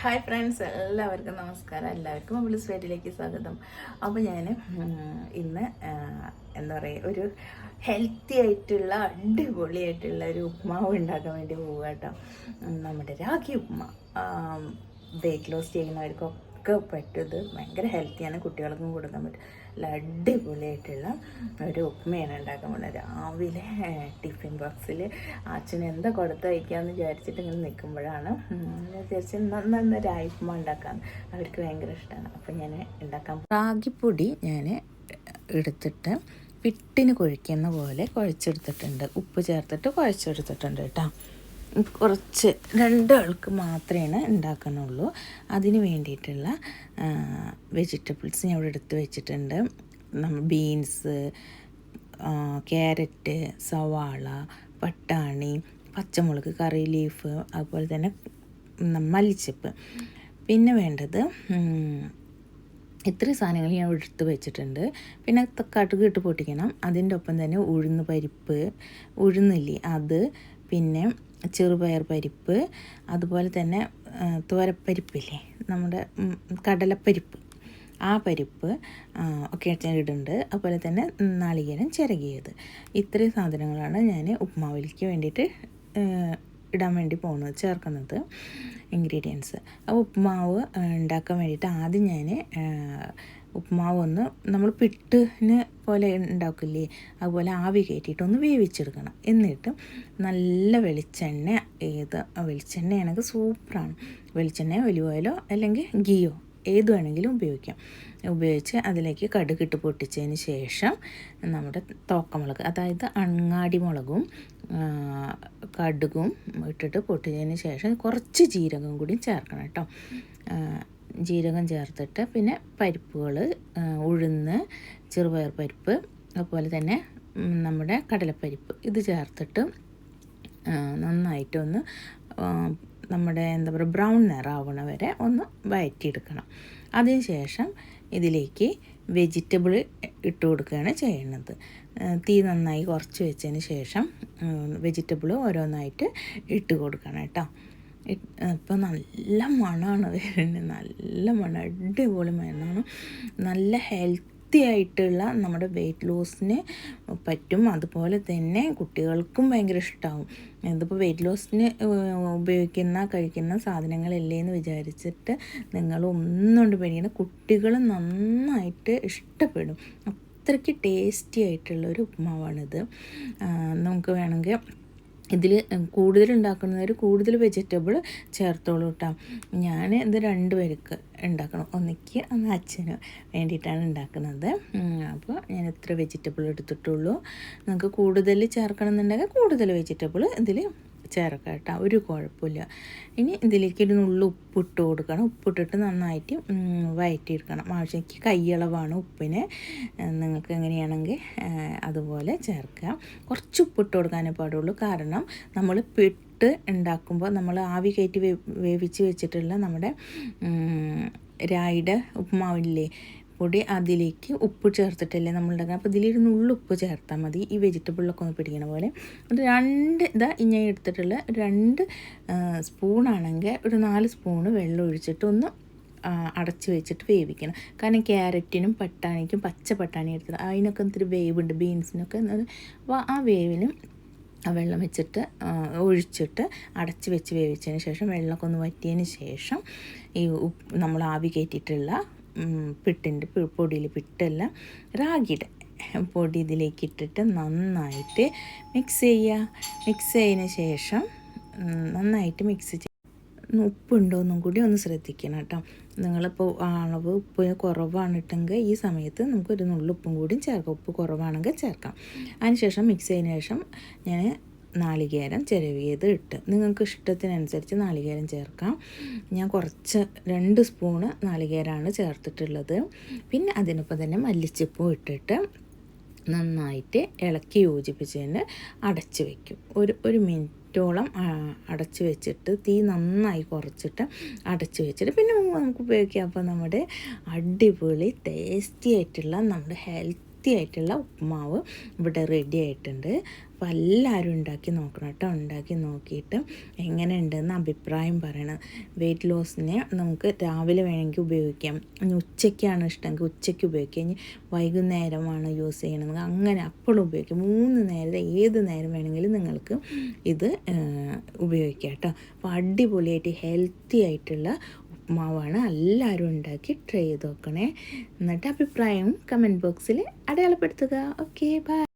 Hi friends എല്ലാവർക്കും നമസ്കാരം. എല്ലാവർക്കും മൊബിൾസ് വീട്ടിലേക്ക് സ്വാഗതം. അപ്പോൾ ഞാൻ ഇന്ന് എന്താ പറയുക ഒരു ഹെൽത്തി ആയിട്ടുള്ള അടിപൊളിയായിട്ടുള്ള ഒരു ഉപ്മാവ് ഉണ്ടാക്കാൻ വേണ്ടി പോവുക കേട്ടോ. നമ്മുടെ രാഖി ഉപ്മ. വെയിറ്റ് ലോസ് ചെയ്യുന്നവർക്കൊക്കെ പറ്റും ഇത് ഭയങ്കര ഹെൽത്തിയാണ് കുട്ടികൾക്കും കൊടുക്കാൻ പറ്റും. നല്ല അടിപൊളിയായിട്ടുള്ള ഒരു ഉപ്മയാണ് ഉണ്ടാക്കാൻ പോകുന്നത്. രാവിലെ ടിഫിൻ ബോക്സിൽ അച്ഛൻ എന്താ കൊടുത്ത് വയ്ക്കാമെന്ന് വിചാരിച്ചിട്ട് ഇങ്ങനെ നിൽക്കുമ്പോഴാണ് വിചാരിച്ച് ഞാൻ വിചാരിച്ചു നന്ന രായ്പുമ ഉണ്ടാക്കാൻ അവർക്ക് ഭയങ്കര ഇഷ്ടമാണ് അപ്പം ഞാൻ ഉണ്ടാക്കാൻ റാഗിപ്പൊടി ഞാൻ എടുത്തിട്ട് പിട്ടിന് കുഴിക്കുന്ന പോലെ കുഴച്ചെടുത്തിട്ടുണ്ട്. ഉപ്പ് ചേർത്തിട്ട് കുഴച്ചെടുത്തിട്ടുണ്ട് കേട്ടോ. കുറച്ച് രണ്ടാൾക്ക് മാത്രമേ ഉണ്ടാക്കുന്നുള്ളൂ അതിന് വേണ്ടിയിട്ടുള്ള വെജിറ്റബിൾസ് ഞാൻ ഇവിടെ എടുത്ത് വെച്ചിട്ടുണ്ട്. നമ്മൾ ബീൻസ് ക്യാരറ്റ് സവാള പട്ടാണി പച്ചമുളക് കറി ലീഫ് അതുപോലെ തന്നെ മല്ലിച്ചപ്പ്. പിന്നെ വേണ്ടത് ഇത്ര സാധനങ്ങൾ ഞാൻ എടുത്ത് വെച്ചിട്ടുണ്ട്. പിന്നെ കടുക് ഇട്ട് പൊട്ടിക്കണം. അതിന്റെ ഒപ്പം തന്നെ ഉഴുന്ന് പരിപ്പ് ഉഴുന്നില്ലേ അത് പിന്നെ ചെറുപയർ പരിപ്പ് അതുപോലെ തന്നെ തോരപ്പരിപ്പില്ലേ? നമ്മുടെ കടലപ്പരിപ്പ്. ആ പരിപ്പ് ഒക്കെ ഇടുന്നുണ്ട്. അതുപോലെ തന്നെ നാളികേരം ചിരകിയത്. ഇത്രയും സാധനങ്ങളാണ് ഞാൻ ഉപ്മാവിലേക്ക് വേണ്ടിയിട്ട് ഇടാൻ വേണ്ടി പോകുന്നത് ചേർക്കുന്നത് ഇൻഗ്രീഡിയൻസ് ഉപ്മാവ് ഉണ്ടാക്കാൻ വേണ്ടിയിട്ട് ആദ്യം ഞാൻ ഉപ്മാവ് ഒന്ന് നമ്മൾ പിട്ടിന് പോലെ ഉണ്ടാക്കില്ലേ? അതുപോലെ ആവി കയറ്റിയിട്ട് ഒന്ന് വേവിച്ചെടുക്കണം. എന്നിട്ട് നല്ല വെളിച്ചെണ്ണ ഏത് വെളിച്ചെണ്ണയാണെങ്കിൽ സൂപ്പറാണ്. വെളിച്ചെണ്ണയോ ഒലിവ് ഓയിലോ അല്ലെങ്കിൽ ഗീയോ ഏത് വേണമെങ്കിലും ഉപയോഗിക്കാം. ഉപയോഗിച്ച് അതിലേക്ക് കടുകിട്ട് പൊട്ടിച്ചതിന് ശേഷം നമ്മുടെ തോക്കമുളക് അതായത് അങ്ങാടി മുളകും കടുകും ഇട്ടിട്ട് പൊട്ടിച്ചതിന് ശേഷം കുറച്ച് ജീരകം കൂടി ചേർക്കണം കേട്ടോ. ജീരകം ചേർത്തിട്ട് പിന്നെ പരിപ്പുകൾ ഉഴുന്ന് ചെറുപയർ പരിപ്പ് അതുപോലെ തന്നെ നമ്മുടെ കടലപ്പരിപ്പ്. ഇത് ചേർത്തിട്ട് നന്നായിട്ടൊന്ന് നമ്മുടെ എന്താ പറയുക ബ്രൗൺ നിറാവണ വരെ ഒന്ന് വഴറ്റിയെടുക്കണം അതിന് ശേഷം ഇതിലേക്ക് വെജിറ്റബിൾ ഇട്ട് കൊടുക്കുകയാണ് ചെയ്യുന്നത്. തീ നന്നായി കുറച്ച് വെച്ചതിന് ശേഷം വെജിറ്റബിൾ ഓരോന്നായിട്ട് ഇട്ട് കൊടുക്കണം കേട്ടോ. ഇപ്പോൾ നല്ല മണമാണ് വരുന്നത് നല്ല മണം. അടിപൊളി മണമാണ് നല്ല ഹെൽത്തി ആയിട്ടുള്ള നമ്മുടെ വെയിറ്റ് ലോസിന് പറ്റും. അതുപോലെ തന്നെ കുട്ടികൾക്കും ഭയങ്കര ഇഷ്ടമാവും ഇതിപ്പോൾ വെയിറ്റ് ലോസിന് ഉപയോഗിക്കുന്ന കഴിക്കുന്ന സാധനങ്ങളല്ലേ എന്ന് വിചാരിച്ചിട്ട് നിങ്ങൾ ഒന്നുകൊണ്ട് പേടിക്കണം കുട്ടികൾ നന്നായിട്ട് ഇഷ്ടപ്പെടും. അത്രയ്ക്ക് ടേസ്റ്റി ആയിട്ടുള്ള ഒരു ഉപ്മാവാണിത് നമുക്ക് വേണമെങ്കിൽ ഇതിൽ കൂടുതൽ ഉണ്ടാക്കുന്നവർ കൂടുതൽ വെജിറ്റബിൾ ചേർത്തോളൂ കേട്ടോ ഞാൻ ഇത് രണ്ട് പേർക്ക് ഉണ്ടാക്കണം. ഒന്നിക്ക് ഒന്ന് അച്ഛന് വേണ്ടിയിട്ടാണ് ഉണ്ടാക്കുന്നത്. അപ്പോൾ ഞാൻ എത്ര വെജിറ്റബിൾ എടുത്തിട്ടുള്ളൂ. നിങ്ങൾക്ക് കൂടുതൽ ചേർക്കണം എന്നുണ്ടെങ്കിൽ കൂടുതൽ വെജിറ്റബിൾ ഇതിൽ ചേർക്കാം കേട്ടോ. ഒരു കുഴപ്പമില്ല. ഇനി ഇതിലേക്ക് ഒരു നുള്ളു ഉപ്പിട്ട് കൊടുക്കണം. ഉപ്പിട്ടിട്ട് നന്നായിട്ട് വയറ്റിയെടുക്കണം. ആവശ്യക്ക് കൈയളവാണ് ഉപ്പിന്. നിങ്ങൾക്ക് എങ്ങനെയാണെങ്കിൽ അതുപോലെ ചേർക്കാം. കുറച്ച് ഉപ്പിട്ട് കൊടുക്കാനേ പാടുള്ളൂ. കാരണം നമ്മൾ പിട്ട് ഉണ്ടാക്കുമ്പോൾ നമ്മൾ ആവി കയറ്റി വേവിച്ച് വെച്ചിട്ടുള്ള നമ്മുടെ രായിയുടെ ഉപ്പുമാവില്ലേ പൊടി അതിലേക്ക് ഉപ്പ് ചേർത്തിട്ടല്ലേ നമ്മൾ ഉണ്ടാക്കുക അപ്പോൾ ഇതിലൊരു നുള്ളു ഉപ്പ് ചേർത്താൽ മതി. ഈ വെജിറ്റബിളിലൊക്കെ ഒന്ന് പിടിക്കണ പോലെ. ഒരു രണ്ട് ഇതാ ഞാൻ എടുത്തിട്ടുള്ള രണ്ട് സ്പൂണാണെങ്കിൽ ഒരു നാല് സ്പൂണ് വെള്ളം ഒഴിച്ചിട്ട് ഒന്ന് അടച്ച് വെച്ചിട്ട് വേവിക്കണം. കാരണം ക്യാരറ്റിനും പട്ടാണിക്കും പച്ച പട്ടാണി എടുത്തത്. അതിനൊക്കെ ഇത്തിരി വേവുണ്ട്. ബീൻസിനൊക്കെ അപ്പോൾ ആ വേവിനും ആ വെള്ളം വെച്ചിട്ട് ഒഴിച്ചിട്ട് അടച്ച് വെച്ച് വേവിച്ചതിന് ശേഷം വെള്ളമൊക്കെ ഒന്ന് വറ്റിയതിന് ശേഷം ഈ ഉപ്പ് നമ്മൾ ആവി കയറ്റിയിട്ടുള്ള പിട്ടിന്റെ പൊടിയിൽ പിട്ടല്ല റാഗിയുടെ പൊടി ഇതിലേക്ക് ഇട്ടിട്ട് നന്നായിട്ട് മിക്സ് ചെയ്യുക മിക്സ് ചെയ്തതിന് ശേഷം നന്നായിട്ട് മിക്സ് ചെയ്യുക ഉപ്പുണ്ടോ എന്നും കൂടി ഒന്ന് ശ്രദ്ധിക്കണം കേട്ടോ. നിങ്ങളിപ്പോൾ അളവ് ഉപ്പ് കുറവാണിട്ടെങ്കിൽ ഈ സമയത്ത് നമുക്കൊരു നുള്ളുപ്പും കൂടി ചേർക്കാം. ഉപ്പ് കുറവാണെങ്കിൽ ചേർക്കാം. അതിനുശേഷം മിക്സ് ചെയ്തതിന് ശേഷം ഞാൻ നാളികേരം ചിരവിയത് ഇട്ട്. നിങ്ങൾക്ക് ഇഷ്ടത്തിനനുസരിച്ച് നാളികേരം ചേർക്കാം. ഞാൻ കുറച്ച് രണ്ട് സ്പൂണ് നാളികേരമാണ് ചേർത്തിട്ടുള്ളത്. പിന്നെ അതിനൊപ്പം തന്നെ മല്ലിച്ചപ്പും ഇട്ടിട്ട് നന്നായിട്ട് ഇളക്കി യോജിപ്പിച്ചതിന് അടച്ച് വയ്ക്കും ഒരു ഒരു മിനിറ്റോളം അടച്ചു അടച്ച് വെച്ചിട്ട് തീ നന്നായി കുറച്ചിട്ട് അടച്ച് വെച്ചിട്ട് പിന്നെ നമുക്ക് ഉപയോഗിക്കാം. അപ്പോൾ നമ്മുടെ അടിപൊളി ടേസ്റ്റി ആയിട്ടുള്ള നമ്മുടെ ഹെൽത്തി ഹെൽത്തി ആയിട്ടുള്ള ഉപ്പുമാവ് ഇവിടെ റെഡി ആയിട്ടുണ്ട്. അപ്പോൾ എല്ലാവരും ഉണ്ടാക്കി നോക്കണം കേട്ടോ. ഉണ്ടാക്കി നോക്കിയിട്ട് എങ്ങനെ ഉണ്ടെന്ന് അഭിപ്രായം പറയണം. വെയിറ്റ് ലോസിനെ നമുക്ക് രാവിലെ വേണമെങ്കിൽ ഉപയോഗിക്കാം. ഇനി ഉച്ചയ്ക്കാണ് ഇഷ്ടമെങ്കിൽ ഉച്ചയ്ക്ക് ഉപയോഗിക്കാം. ഇനി വൈകുന്നേരമാണ് യൂസ് ചെയ്യണമെങ്കിൽ അങ്ങനെ അപ്പോഴും ഉപയോഗിക്കാം. മൂന്ന് നേരം ഏത് നേരം വേണമെങ്കിലും നിങ്ങൾക്ക് ഇത് ഉപയോഗിക്കാം കേട്ടോ. അപ്പോൾ അടിപൊളിയായിട്ട് ഹെൽത്തി ആയിട്ടുള്ള ഉപ്മാവാണ് എല്ലാവരും ഉണ്ടാക്കി ട്രൈ ചെയ്ത് നോക്കണേ. എന്നിട്ട് അഭിപ്രായം കമന്റ് ബോക്സിൽ അടയാളപ്പെടുത്തുക. Okay bye